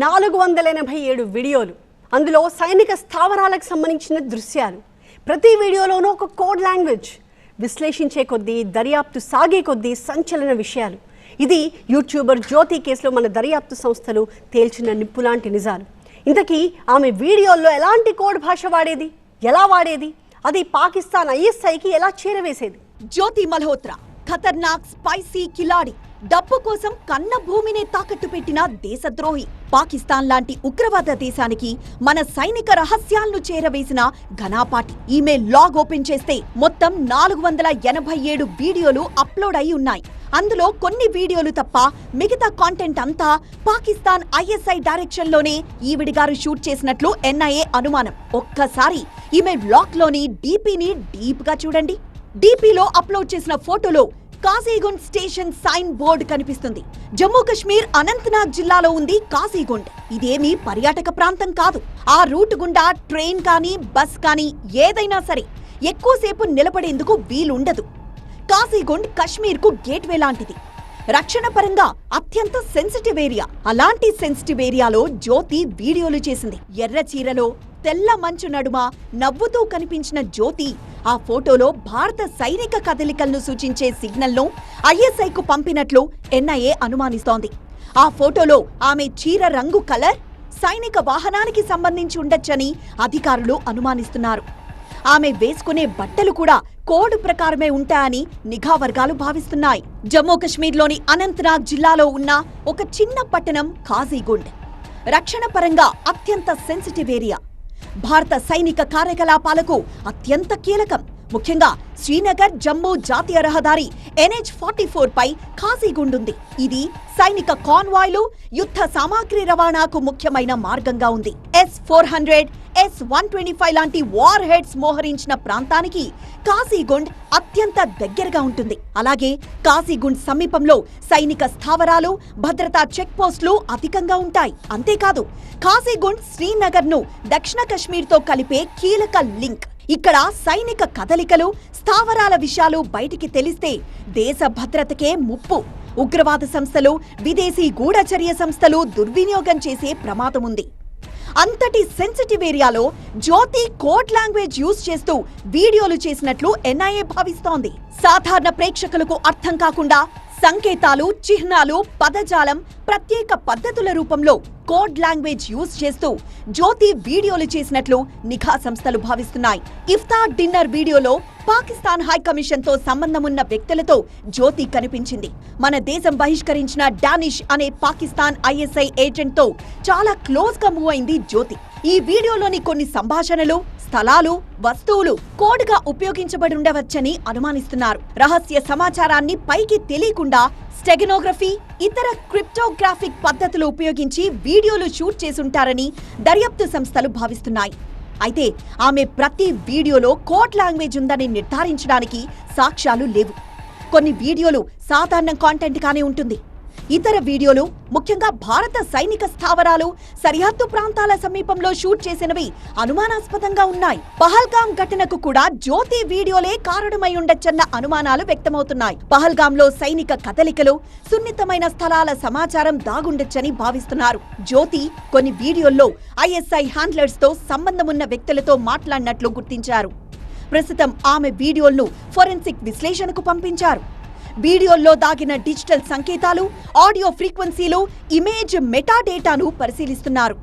నాలుగు వందల ఎనభై ఏడు వీడియోలు. అందులో సైనిక స్థావరాలకు సంబంధించిన దృశ్యాలు. ప్రతి వీడియోలోనూ ఒక కోడ్ లాంగ్వేజ్. విశ్లేషించే కొద్దీ దర్యాప్తు సాగే కొద్దీ సంచలన విషయాలు. ఇది యూట్యూబర్ జ్యోతి కేసులో మన దర్యాప్తు సంస్థలు తేల్చిన నిప్పులాంటి నిజాలు. ఇంతకీ ఆమె వీడియోల్లో ఎలాంటి కోడ్ భాష వాడేది? ఎలా వాడేది? అది పాకిస్తాన్ ఐఎస్ఐకి ఎలా చేరవేసేది? జ్యోతి మల్హోత్రా ఖతర్నాక్ స్పైసీ కిలాడి డబ్బు కోసం కన్న భూమినే తాకట్టు పెట్టిన దేశద్రోహి. పాకిస్తాన్ లాంటి ఉగ్రవాద దేశానికి మన సైనిక రహస్యాలను చేరవేసిన ఘనాపాటి. ఈమె లాగ్ ఓపెన్ చేస్తే మొత్తం నాలుగు వందల ఎనభై ఏడు వీడియోలు అప్లోడ్ అయి ఉన్నాయి. అందులో కొన్ని వీడియోలు తప్ప మిగతా కాంటెంట్ అంతా పాకిస్తాన్ ఐఎస్ఐ డైరెక్షన్లోనే ఈవిడి గారు షూట్ చేసినట్లు ఎన్ఐఏ అనుమానం. ఒక్కసారి ఈమె బ్లాక్లోని డీపీని డీప్గా చూడండి. డీపీలో అప్లోడ్ చేసిన ఫోటోలో కాశీగుండ్ స్టేషన్ సైన్ బోర్డు కనిపిస్తుంది. జమ్మూ కశ్మీర్ అనంతనాగ్ జిల్లాలో ఉంది కాశీగుండ్ ఇదేమీ పర్యాటక ప్రాంతం కాదు. ఆ రూట్ గుండా ట్రైన్ కానీ బస్ కానీ ఏదైనా సరే ఎక్కువసేపు నిలబడేందుకు వీలుండదు. కాశీగుండ్ కశ్మీర్కు గేట్వే లాంటిది. రక్షణ పరంగా అత్యంత సెన్సిటివ్ ఏరియా. అలాంటి సెన్సిటివ్ ఏరియాలో జ్యోతి వీడియోలు చేసింది. ఎర్ర చీరలో తెల్ల మంచు నడుమ నవ్వుతూ కనిపించిన జ్యోతి ఆ ఫోటోలో భారత సైనిక కదలికలను సూచించే సిగ్నల్ను ఐఎస్ఐకు పంపినట్లు ఎన్ఐఏ అనుమానిస్తోంది. ఆ ఫోటోలో ఆమె చీర రంగు కలర్ సైనిక వాహనానికి సంబంధించి ఉండొచ్చని అధికారులు అనుమానిస్తున్నారు. ఆమె వేసుకునే బట్టలు కూడా కోడ్ ప్రకారమే ఉంటాయని నిఘా వర్గాలు భావిస్తున్నాయి. జమ్మూ కశ్మీర్లోని అనంతనాగ్ జిల్లాలో ఉన్న ఒక చిన్న పట్టణం కాజీగుండ్ రక్షణ పరంగా అత్యంత సెన్సిటివ్ ఏరియా. భారత సైనిక కార్యకలాపాలకు అత్యంత కీలకం. ముఖ్యంగా శ్రీనగర్ జమ్మూ జాతీయ రహదారి ఎన్హెచ్ ఫార్టీ ఫోర్ పై ఖాసీగుండుంది ఇది సైనిక కాన్వాయ్లు యుద్ధ సామాగ్రి రవాణాకు ముఖ్యమైన మార్గంగా ఉంది. S four hundred S one twenty five లాంటి వార్ హెడ్స్ మోహరించిన ప్రాంతానికి కాశీగుండ్ అత్యంత దగ్గరగా ఉంటుంది. అలాగే కాశీగుండ్ సమీపంలో సైనిక స్థావరాలు భద్రతా చెక్ పోస్టులు అధికంగా ఉంటాయి. అంతేకాదు కాశీగుండ్ శ్రీనగర్ను దక్షిణ కశ్మీర్తో కలిపే కీలక లింక్. ఇక్కడ సైనిక కదలికలు స్థావరాల విషయాలు బయటికి తెలిస్తే దేశ భద్రతకే ముప్పు. ఉగ్రవాద సంస్థలు విదేశీ గూఢచర్య సంస్థలు దుర్వినియోగం చేసే ప్రమాదం ఉంది అంతటి సెన్సిటివ్ ఏరియాలో జ్యోతి కోడ్ లాంగ్వేజ్ యూజ్ చేస్తూ వీడియోలు చేసినట్లు ఎన్ఐఏ భావిస్తోంది. సాధారణ ప్రేక్షకులకు అర్థం కాకుండా సంకేతాలు చిహ్నాలు పదజాలం ప్రత్యేక పద్ధతుల రూపంలో కోడ్ లాంగ్వేజ్ యూజ్ చేస్తూ జ్యోతి వీడియోలు చేసినట్లు నిఘా సంస్థలు భావిస్తున్నాయి. ఇఫ్తార్ డిన్నర్ వీడియోలో పాకిస్తాన్ హైకమిషన్తో సంబంధమున్న వ్యక్తులతో జ్యోతి కనిపించింది. మన దేశం బహిష్కరించిన డానిష్ అనే పాకిస్తాన్ ఐఎస్ఐ ఏజెంట్తో చాలా క్లోజ్గా మూవ్ అయింది జ్యోతి. ఈ వీడియోలోని కొన్ని సంభాషణలు స్థలాలు వస్తువులు కోడ్గా ఉపయోగించబడి ఉండవచ్చని అనుమానిస్తున్నారు. రహస్య సమాచారాన్ని పైకి తెలియకుండా స్టెగనోగ్రఫీ ఇతర క్రిప్టోగ్రాఫిక్ పద్ధతులు ఉపయోగించి వీడియోలు షూట్ చేసుంటారని దర్యాప్తు సంస్థలు భావిస్తున్నాయి. అయితే ఆమె ప్రతి వీడియోలో కోడ్ లాంగ్వేజ్ ఉందని నిర్ధారించడానికి సాక్ష్యాలు లేవు. కొన్ని వీడియోలు సాధారణ కాంటెంట్గానే ఉంటుంది. ఇతర వీడియోలు ముఖ్యంగా భారత సైనిక స్థావరాలు సరిహద్దు ప్రాంతాల సమీపంలో షూట్ చేసినవి అనుమానాస్పదంగా ఉన్నాయి. పహల్గాం ఘటనకు కూడా జ్యోతి వీడియోలే కారణమై ఉండొచ్చన్న అనుమానాలు వ్యక్తమవుతున్నాయి. పహల్గాంలో సైనిక కదలికలు సున్నితమైన స్థలాల సమాచారం దాగుండొచ్చని భావిస్తున్నారు. జ్యోతి కొన్ని వీడియోల్లో ఐఎస్ఐ హ్యాండ్లర్స్తో సంబంధమున్న వ్యక్తులతో మాట్లాడినట్లు గుర్తించారు. ప్రస్తుతం ఆమె వీడియోలను ఫోరెన్సిక్ విశ్లేషణకు పంపించారు. వీడియోల్లో దాగిన డిజిటల్ సంకేతాలు ఆడియో ఫ్రీక్వెన్సీలు ఇమేజ్ మెటాడేటాను పరిశీలిస్తున్నారు.